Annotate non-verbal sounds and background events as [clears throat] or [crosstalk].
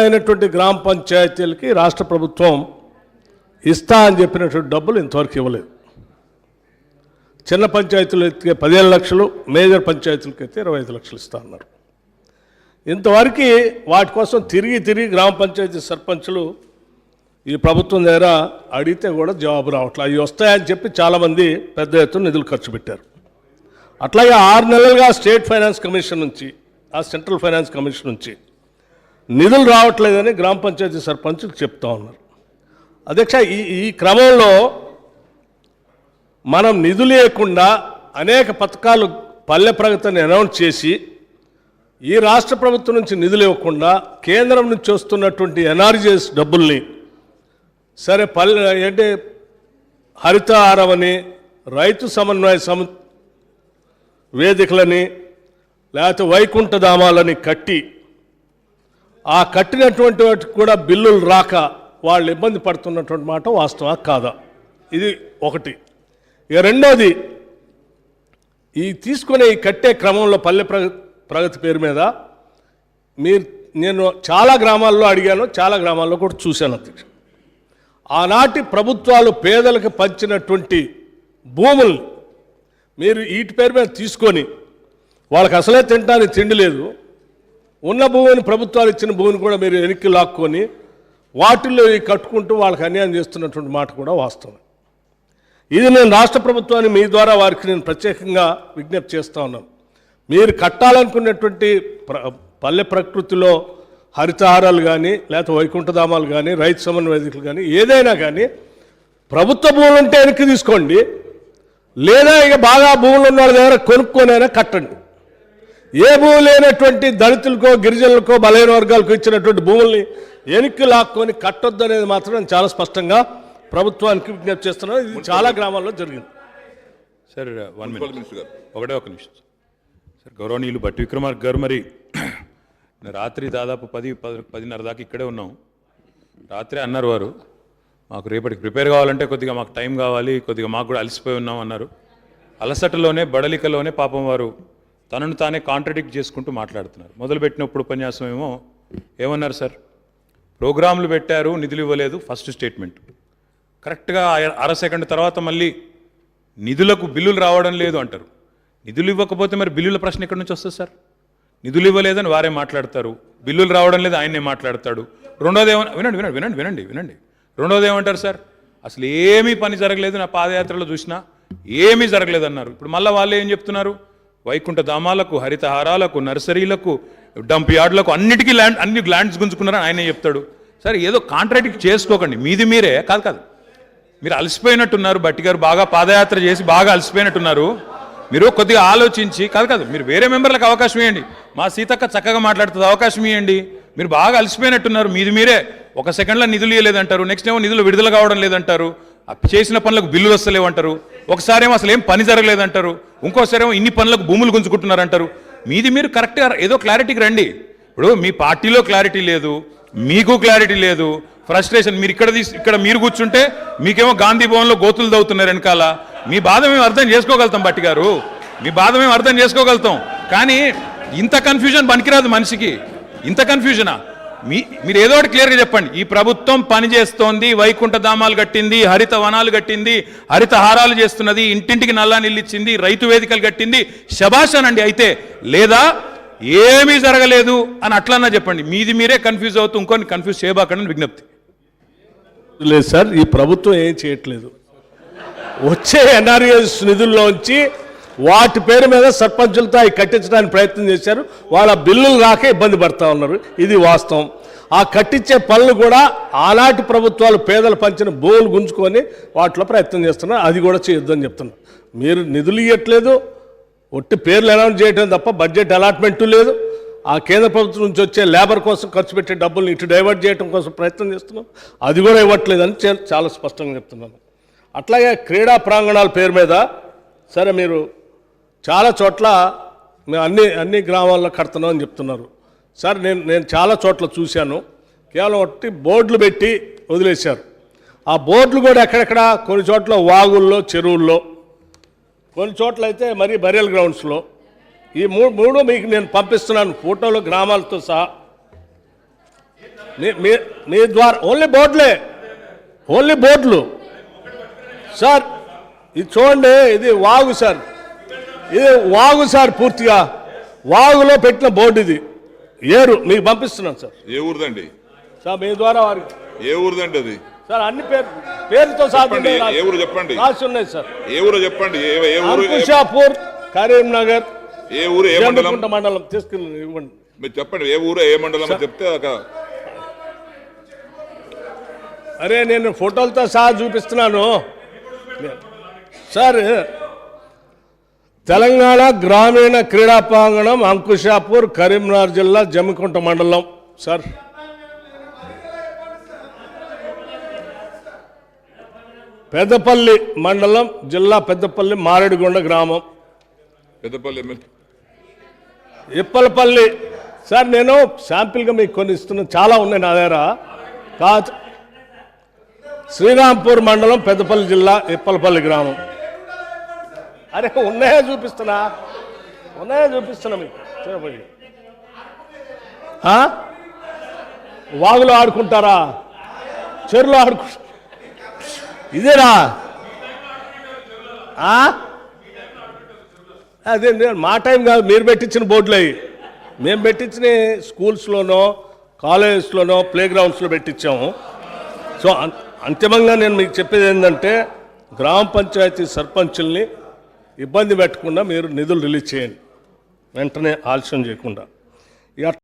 అయినటువంటి గ్రామ పంచాయతీలకి రాష్ట్ర ప్రభుత్వం ఇస్తా అని చెప్పినటువంటి డబ్బులు ఇంతవరకు ఇవ్వలేదు. చిన్న పంచాయతీలు అయితే పదిహేను లక్షలు మేజర్ పంచాయతీలకు అయితే ఇరవై ఐదు లక్షలు ఇస్తా అన్నారు. ఇంతవరకు వాటి కోసం తిరిగి తిరిగి గ్రామ పంచాయతీ సర్పంచులు ఈ ప్రభుత్వం దగ్గర అడిగితే కూడా జవాబు రావట్లేదు. అవి వస్తాయని చెప్పి చాలామంది పెద్ద ఎత్తున నిధులు ఖర్చు పెట్టారు. అట్లాగే ఆరు నెలలుగా స్టేట్ ఫైనాన్స్ కమిషన్ నుంచి ఆ సెంట్రల్ ఫైనాన్స్ కమిషన్ నుంచి నిధులు రావట్లేదని గ్రామ పంచాయతీ సర్పంచులు చెప్తా ఉన్నారు. అధ్యక్ష ఈ ఈ క్రమంలో మనం నిధులు లేకుండా అనేక పథకాలు పల్లె ప్రగతిని అనౌన్స్ చేసి ఈ రాష్ట్ర ప్రభుత్వం నుంచి నిధులు ఇవ్వకుండా కేంద్రం నుంచి వస్తున్నటువంటి ఎన్ఆర్జీఎస్ డబ్బుల్ని సరే పల్లె అంటే హరితహారమని రైతు సమన్వయ సమ వేదికలని లేకపోతే వైకుంఠధామాలని కట్టి ఆ కట్టినటువంటి వాటికి కూడా బిల్లులు రాక వాళ్ళు ఇబ్బంది పడుతున్నటువంటి మాట వాస్తవా కాదా? ఇది ఒకటి. ఇక రెండోది ఈ తీసుకునే ఈ కట్టే క్రమంలో పల్లె ప్రగతి పేరు మీద మీరు నేను చాలా గ్రామాల్లో అడిగాను చాలా గ్రామాల్లో కూడా చూశాను అధ్యక్ష ఆనాటి ప్రభుత్వాలు పేదలకు పంచినటువంటి భూములు మీరు వీటి పేరు మీద తీసుకొని వాళ్ళకి అసలే తినడానికి తిండి లేదు ఉన్న భూమిని ప్రభుత్వాలు ఇచ్చిన భూమిని కూడా మీరు వెనక్కి లాక్కొని వాటిల్లో ఈ కట్టుకుంటూ వాళ్ళకి అన్యాయం చేస్తున్నటువంటి మాట కూడా వాస్తవం. ఇది నేను రాష్ట్ర ప్రభుత్వాన్ని మీ ద్వారా వారికి నేను ప్రత్యేకంగా విజ్ఞప్తి చేస్తూ ఉన్నాను. మీరు కట్టాలనుకున్నటువంటి ప్ర పల్లె ప్రకృతిలో హరితహారాలు కానీ లేకపోతే వైకుంఠధామాలు కానీ రైతు సమన్వయ వేదికలు కానీ ఏదైనా కానీ ప్రభుత్వ భూములు ఉంటే వెనక్కి తీసుకోండి. లేదా ఇక బాగా భూములు ఉన్న వాళ్ళ దగ్గర కొనుక్కొనైనా కట్టండి. ఏ భూమి లేనటువంటి దళితులకో గిరిజనులకో బలహీన వర్గాలకు ఇచ్చినటువంటి భూముల్ని వెనక్కి లాక్కొని కట్టొద్దు అనేది మాత్రం నేను చాలా స్పష్టంగా ప్రభుత్వానికి విజ్ఞప్తి చేస్తున్నాను ఇది చాలా గ్రామాల్లో జరిగింది. Sir one minute. ఒకటే ఒక నిమిషం. సార్ గౌరవనీయులు భట్టి విక్రమార్క గారు మరి [clears throat] రాత్రి దాదాపు పది పది పదిన్నర దాకా ఇక్కడే ఉన్నాం. రాత్రి అన్నారు వారు. మాకు రేపటికి ప్రిపేర్ కావాలంటే కొద్దిగా మాకు టైం కావాలి కొద్దిగా మాకు కూడా అలసిపోయి ఉన్నాం అన్నారు. అలసటలోనే బడలికలోనే పాపం వారు తనను తానే కాంట్రడిక్ట్ చేసుకుంటూ మాట్లాడుతున్నారు. మొదలుపెట్టినప్పుడు ఉపన్యాసం ఏమో ఏమన్నారు సార్? ప్రోగ్రాంలు పెట్టారు నిధులు ఇవ్వలేదు ఫస్ట్ స్టేట్మెంట్ కరెక్ట్గా అర- సెకండ్ తర్వాత మళ్ళీ నిధులకు బిల్లులు రావడం లేదు అంటారు. నిధులు ఇవ్వకపోతే మరి బిల్లుల ప్రశ్న ఎక్కడి నుంచి వస్తుంది సార్? నిధులు ఇవ్వలేదని వారే మాట్లాడతారు. బిల్లులు రావడం లేదు ఆయనే మాట్లాడతాడు. రెండోది ఏమన్నా వినండి వినండి వినండి వినండి వినండి. రెండోది ఏమంటారు సార్? అసలు ఏమీ పని జరగలేదు నా పాదయాత్రలో చూసినా ఏమీ జరగలేదు అన్నారు ఇప్పుడు మళ్ళీ వాళ్ళు ఏం చెప్తున్నారు? వైకుంఠ ధామాలకు హరితహారాలకు నర్సరీలకు డంప్ యార్డులకు అన్నిటికీ ల్యాండ్ అన్ని ల్యాండ్స్ గుంజుకున్నారని ఆయనే చెప్తాడు. సరే ఏదో కాంట్రాక్ట్ చేసుకోకండి. మీది మీరే కాదు కాదు. మీరు అలసిపోయినట్టున్నారు బట్టి గారు బాగా పాదయాత్ర చేసి బాగా అలసిపోయినట్టున్నారు. మీరు కొద్దిగా ఆలోచించి కాదు కాదు మీరు వేరే మెంబర్లకు అవకాశం ఇవ్వండి మా సీతక్క చక్కగా మాట్లాడుతుంది అవకాశం ఇవ్వండి మీరు బాగా అలసిపోయినట్టున్నారు మీది మీరే. ఒక సెకండ్లో నిధులు ఇవ్వలేదంటారు నెక్స్ట్ ఏమో నిధులు విడుదల కావడం లేదంటారు. చేసిన పనులకు బిల్లులు వస్తలేవంటారు. ఒకసారేమో అసలు ఏం పని జరగలేదంటారు. ఇంకోసారి ఏమో ఇన్ని పనులకు భూములు గుంజుకుంటున్నారంటారు. మీది మీరు కరెక్ట్గా ఏదో క్లారిటీకి రండి. ఇప్పుడు మీ పార్టీలో క్లారిటీ లేదు మీకు క్లారిటీ లేదు. ఫ్రస్ట్రేషన్ మీరు ఇక్కడ తీసి ఇక్కడ మీరు కూర్చుంటే మీకేమో గాంధీ భవన్లో గోతులు దవ్వుతున్నారు వెనకాల. మీ బాధ మేము అర్థం చేసుకోగలుగుతాం బట్టి గారు. మీ బాధ మేము అర్థం చేసుకోగలుగుతాం. కానీ ఇంత కన్ఫ్యూజన్ పనికిరాదు మనిషికి. ఇంత కన్ఫ్యూజనా మీ మీరు ఏదో ఒకటి క్లియర్గా చెప్పండి. ఈ ప్రభుత్వం పనిచేస్తోంది వైకుంఠ ధామాలు కట్టింది హరిత వనాలు కట్టింది హరిత హారాలు చేస్తున్నది ఇంటింటికి నల్లా నిల్లిచ్చింది రైతు వేదికలు కట్టింది శబాషనండి అయితే లేదా ఏమీ జరగలేదు అని అట్లన్నా చెప్పండి. మీది మీరే కన్ఫ్యూజ్ అవుతూ ఇంకొని కన్ఫ్యూజ్ చేయబాకండి విజ్ఞప్తి. లేదు సార్ ఈ ప్రభుత్వం ఏం చేయట్లేదు. వచ్చే ఎన్ఆర్ఎస్ నిధుల్లోంచి వాటి పేరు మీద సర్పంచులతో అవి కట్టించడానికి ప్రయత్నం చేశారు. వాళ్ళ బిల్లులు రాక ఇబ్బంది పడతా ఉన్నారు. ఇది వాస్తవం. ఆ కట్టించే పనులు కూడా ఆనాటి ప్రభుత్వాలు పేదలు పంచిన భూములు గుంజుకొని వాటిలో ప్రయత్నం చేస్తున్నారు. అది కూడా చేయొద్దని చెప్తున్నారు. మీరు నిధులు ఇవ్వట్లేదు ఒట్టి పేర్లు అనౌన్స్ చేయడం తప్ప బడ్జెట్ అలాట్మెంటు లేదు. ఆ కేంద్ర ప్రభుత్వం నుంచి వచ్చే లేబర్ కోసం ఖర్చు పెట్టే డబ్బుల్ని ఇటు డైవర్ట్ చేయడం కోసం ప్రయత్నం చేస్తున్నాం. అది కూడా ఇవ్వట్లేదని చాలా స్పష్టంగా చెప్తున్నాను. అట్లాగే క్రీడా ప్రాంగణాల పేరు మీద సరే మీరు చాలా చోట్ల మేము అన్ని అన్ని గ్రామాల్లో కడుతున్నాం అని చెప్తున్నారు. సార్ నేను నేను చాలా చోట్ల చూశాను. కేవలం ఒకటి బోర్డులు పెట్టి వదిలేశారు. ఆ బోర్డులు కూడా ఎక్కడెక్కడ? కొన్ని చోట్ల వాగుల్లో చెరువుల్లో. కొన్ని చోట్ల అయితే మరీ బరియల్ గ్రౌండ్స్లో. ఈ మూడు మూడు మీకు నేను పంపిస్తున్నాను ఫోటోలు గ్రామాలతో సహా. మీ మీ ద్వారా ఓన్లీ బోర్డులే. ఓన్లీ బోర్డులు. సార్ ఇది చూడండి ఇది వాగు సార్. ఇది వాగు సార్ పూర్తిగా? వాగులో పెట్టిన బోర్డు ఇది. ఏరు మీకు పంపిస్తున్నాను సార్. ఏ ఊరిదండి? సార్ మీ ద్వారా వారికి ఏ ఊరిదండి అది? సార్ అన్ని పేరు పేరుతో రాసి- ఏ ఊరు చెప్పండి? రాసి ఉన్నాయి సార్. ఏ ఊరు చెప్పండి? ఏ ఏ ఊరు అంకుషాపూర్ కరీంనగర్ ఏ ఊరు ఏ మండలం? మండలం. తీసుకెళ్ళి ఇవ్వండి. మీరు చెప్పండి ఏ ఊరు ఏ మండలం చెప్తే ఒక- అరే నేను ఫోటోలతో సహా చూపిస్తున్నాను. సార్ తెలంగాణ గ్రామీణ క్రీడా ప్రాంగణం అంకుషాపూర్ కరీంనగర్ జిల్లా జమ్మికుంట మండలం. సార్. పెద్దపల్లి మండలం జిల్లా పెద్దపల్లి మారేడుగొండ గ్రామం. పెద్దపల్లి ఇప్పలపల్లి. సార్ నేను శాంపిల్గా మీకు కొన్ని ఇస్తున్నాను చాలా ఉన్నాయి నా దగ్గర. కాదు శ్రీరాంపూర్ మండలం పెద్దపల్లి జిల్లా ఇప్పలపల్లి గ్రామం. అరే ఉన్నాయా చూపిస్తున్నా? ఉన్నాయే చూపిస్తున్నా మీకు? చూడబోయి వాగులో ఆడుకుంటారా? చెరువులో ఆడుకు ఇదేరా ఆ? అదే మా టైం కాదు మీరు పెట్టించిన బోర్డులు అవి మేము పెట్టించిన స్కూల్స్లోనో కాలేజెస్లోనో ప్లే గ్రౌండ్స్లో పెట్టించాము. సో అం- అంతిమంగా నేను మీకు చెప్పేది ఏంటంటే గ్రామ పంచాయతీ సర్పంచుల్ని ఇబ్బంది పెట్టకుండా మీరు నిధులు రిలీజ్ చేయండి. వెంటనే ఆలస్యం చేయకుండా. ఇక